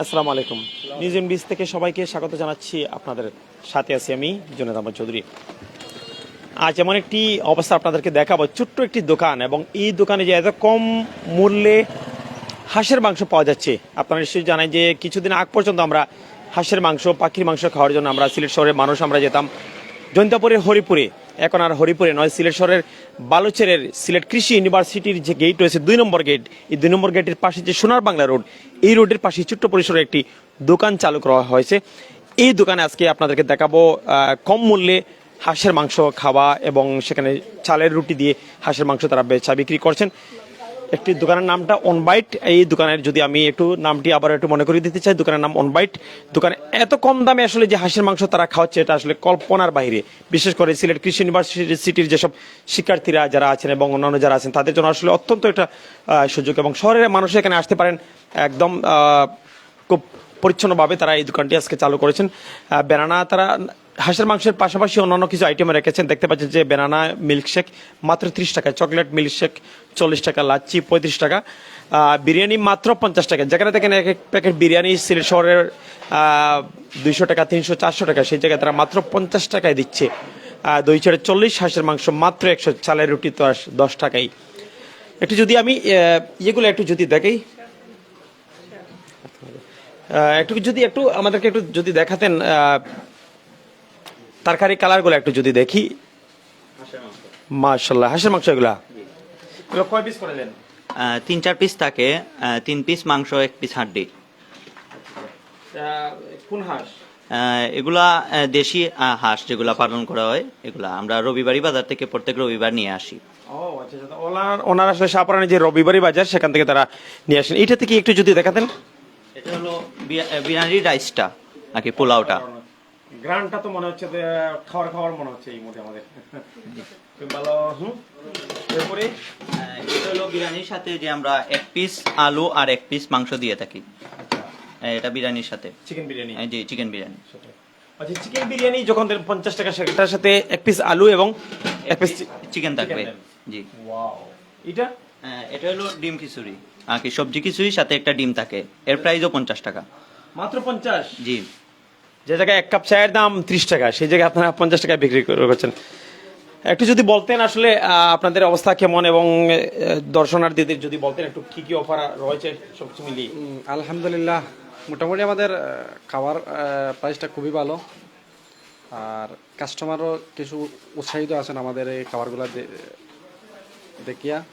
আসসালামু আলাইকুম। News beach থেকে সবাইকে স্বাগত জানাচ্ছি আপনাদের সাথে আছি আমি জুনেদ আহমদ চৌধুরী। আজ এমন একটি অবস্থা আপনাদেরকে দেখাবো, ছোট্ট একটি দোকান এবং এই দোকানে যে এত কম মূল্যে হাঁসের মাংস পাওয়া যাচ্ছে, আপনারা নিশ্চয়ই জানেন যে কিছুদিন আগ পর্যন্ত আমরা হাঁসের মাংস, পাখির মাংস খাওয়ার জন্য আমরা সিলেট শহরের মানুষ আমরা যেতাম। জৈন্তাপুরের হরিপুরে এখন আর হরিপুরে নয় সিলেট শহরের বালুচেরের সিলেট কৃষি ইউনিভার্সিটির যে গেট রয়েছে দুই নম্বর গেট এই দুই নম্বর গেটের পাশে যে সোনার বাংলা রোড এই রোডের পাশে ছোট্ট পরিসরে একটি দোকান চালু করা হয়েছে। এই দোকানে আজকে আপনাদেরকে দেখাবো কম মূল্যে হাঁসের মাংস, খাওয়া এবং সেখানে চালের রুটি দিয়ে হাঁসের মাংস তারা বেচা বিক্রি করছেন। একটি দোকানের নামটা অনবাইট। এই দোকানের যদি আমি একটু নামটি আবার একটু মনে করে দিতে চাই, দোকানের নাম অনবাইট। দোকানে এত কম দামে আসলে যে হাঁসের মাংস তারা খাওয়াচ্ছে, এটা আসলে কল্পনার বাইরে। বিশেষ করে সিলেট কৃষি ইউনিভার্সিটির যেসব শিক্ষার্থীরা যারা আছেন এবং অন্যান্য যারা আছেন, তাদের জন্য আসলে অত্যন্ত একটা সুযোগ এবং শহরের মানুষ এখানে আসতে পারেন। একদম খুব পরিচ্ছন্নভাবে তারা এই দোকানটি আজকে চালু করেছেন। বেনানা তারা হাঁসের মাংসের পাশাপাশি অন্যান্য কিছু আইটেম রেখেছেন। দেখতে পাচ্ছেন যে বেনানা মিল্কশেক মাত্র ত্রিশ টাকা চকলেট মিল্কশেক চল্লিশ টাকা, লাচ্ছি পঁয়ত্রিশ টাকা বিরিয়ানি মাত্র পঞ্চাশ টাকা। যেখানে দেখেন এক এক প্যাকেট বিরিয়ানি সিলেট শহরের দুইশো টাকা, তিনশো, চারশো টাকা, সেই জায়গায় তারা মাত্র পঞ্চাশ টাকায় দিচ্ছে। দই ছেড়ে চল্লিশ, হাঁসের মাংস মাত্র একশো, চালের রুটি তো আস- দশ টাকাই। একটু যদি আমি ইয়েগুলো একটু যদি দেখাই। একটু যদি একটু আমাদেরকে একটু যদি দেখাতেন তরকারি কালারগুলো একটু যদি দেখি। মাশাল্লাহ হাঁসের মাংস এগুলা? কয় পিস করে দেন তিন চার পিস থাকে তিন পিস মাংস এক পিস হাড্ডি। কোন হাঁস? এগুলা দেশি হাঁস যেগুলা পালন করা হয় এগুলা। আমরা রবিবারই বাজার থেকে প্রত্যেক রবিবার নিয়ে আসি। আচ্ছা আচ্ছা। ওনার আসলে সাপারানি যে রবিবারই বাজার সেখান থেকে তারা নিয়ে আসেন। এটা থেকে একটু যদি দেখাতেন? এটা হলো বিরিয়ানির রাইসটা নাকি পোলাওটা। গ্রানটা তো মনে হচ্ছে যে খাওয়ার খাওয়ার মনে হচ্ছে এই মুহূর্তে আমাদের। ভালো? হুম? এরপরে? এটা হলো বিরিয়ানির সাথে যে আমরা এক পিস আলু আর এক পিস মাংস দিয়ে থাকি। এটা বিরিয়ানির সাথে। চিকেন বিরিয়ানি? জি চিকেন বিরিয়ানি। আচ্ছা চিকেন বিরিয়ানি যখন দেন পঞ্চাশ টাকা সেটার সাথে এক পিস আলু এবং এক পিস চিকেন থাকবে। জি। ওয়াও এটা? এটা হলো ডিম খিচুড়ি। আর কি সবজি খিচুড়ির সাথে একটা ডিম থাকে। এর প্রাইসও পঞ্চাশ টাকা। মাত্র পঞ্চাশ? জি। যে জায়গায় এক কাপ চায়ের দাম ত্রিশ টাকা, সেই জায়গায় আপনারা পঞ্চাশ টাকায় বিক্রি করে- করছেন। একটু যদি বলতেন আসলে আপনাদের অবস্থা কেমন এবং দর্শনার্থীদের যদি বলতেন একটু কি কি অফার রয়েছে সবকিছু মিলিয়ে। আলহামদুলিল্লাহ, মোটামুটি আমাদের খাবার প্রাইসটা খুবই ভালো। আর কাস্টমারও কিছু উৎসাহিত আছেন আমাদের এই খাবারগুলো দেখিয়া।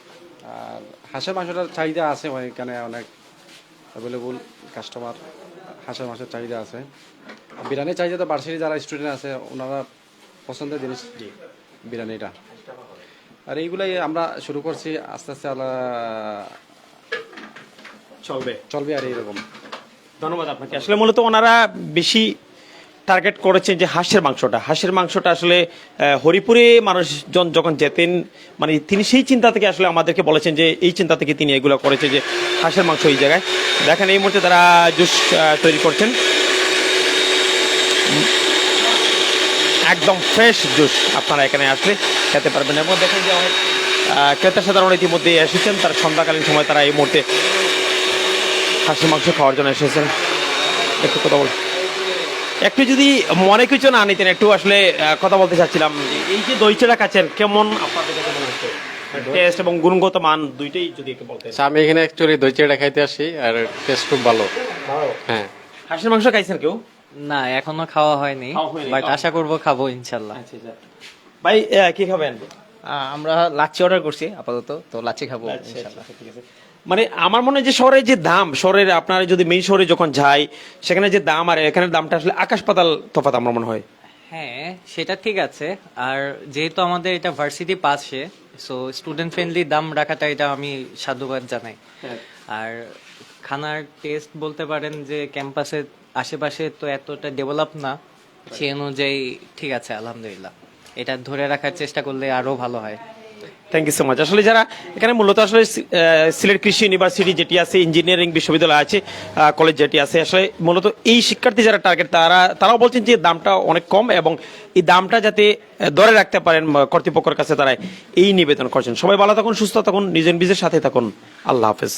আর হাঁসের মাংসটার চাহিদা আছে এখানে অনেক অ্যাভেলেবল কাস্টমার হাঁসের মাংসের চাহিদা আছে। বিরিয়ানির চাহিদা তো ভার্সিটি যারা স্টুডেন্ট আছে ওনারা পছন্দের জিনিস বিরিয়ানিটা। আর এইগুলাই আমরা শুরু করছি আস্তে আস্তে চলবে। চলবে আর এইরকম। ধন্যবাদ আপনাকে। আসলে মূলত ওনারা বেশি টার্গেট করেছেন যে হাঁসের মাংসটা। হাঁসের মাংসটা আসলে হরিপুরে মানুষজন যখন যেতেন মানে তিনি সেই চিন্তা থেকে আসলে আমাদেরকে বলেছেন যে এই চিন্তা থেকে তিনি এগুলো করেছে যে হাঁসের মাংস এই জায়গায়। দেখেন এই মুহূর্তে তারা জুস তৈরি করছেন। একদম ফ্রেশ জুস আপনারা এখানে আসলে খেতে পারবেন এবং দেখেন যে অনেক ক্রেতা সাধারণ ইতিমধ্যে এসেছেন তার সন্ধ্যাকালীন সময় তারা এই মুহূর্তে হাঁসের মাংস খাওয়ার জন্য এসেছেন। একটু কথা বল। একটু যদি মনে কিছু না নিতেন একটু আসলে কথা বলতে চাচ্ছিলাম। এই যে দই চেড়া কাছেন কেমন আপনাদের কাছে মনে হচ্ছে? টেস্ট এবং গুণগত মান দুইটাই যদি একটু বলতেন। আচ্ছা আমি এখানে অ্যাকচুয়ালি দই চিড়া খাইতে আসি আর টেস্ট খুব ভালো। হ্যাঁ। হাঁসের মাংস খাইছেন কেউ? না এখনও খাওয়া হয়নি বাট আশা করব খাব ইনশাল্লাহ। আচ্ছা আচ্ছা। ভাই কি খাবেন? আমরা লাচ্ছি অর্ডার করছি আপাতত তো লাচ্ছি খাব আচ্ছা, ইনশাল্লাহ। ঠিক আছে। মানে আমার মনে হয় যে শহরের যে দাম শহরের আপনারা যদি মেইন শহরে যখন যাই সেখানে যে দাম আর এখানের দামটা আসলে আকাশ পাতাল তফাৎ আমার মনে হয়। হ্যাঁ সেটা ঠিক আছে। আর যেহেতু আমাদের এটা ভার্সিটি পাশে সো স্টুডেন্ট ফ্রেন্ডলি দাম রাখাটা এটা আমি সাধুবাদ জানাই। আর খানার টেস্ট বলতে পারেন যে ক্যাম্পাসের আশেপাশে তো এতটা ডেভেলপ না। সে অনুযায়ী ঠিক আছে, আলহামদুলিল্লাহ। এটা ধরে রাখার চেষ্টা করলে আরও ভালো হয়। থ্যাংক ইউ সো মাচ আসলে যারা এখানে মূলত আসলে সিলেট কৃষি ইউনিভার্সিটি যেটি আছে ইঞ্জিনিয়ারিং বিশ্ববিদ্যালয় আছে কলেজ যেটি আছে, আসলে মূলত এই শিক্ষার্থী যারা টার্গেট তারা, তারাও বলছেন যে দামটা অনেক কম এবং এই দামটা যাতে ধরে রাখতে পারেন কর্তৃপক্ষের কাছে তারা এই নিবেদন করছেন। সবাই ভালো থাকুন, সুস্থ থাকুন নিজের নিজের সাথে থাকুন। আল্লাহ হাফেজ।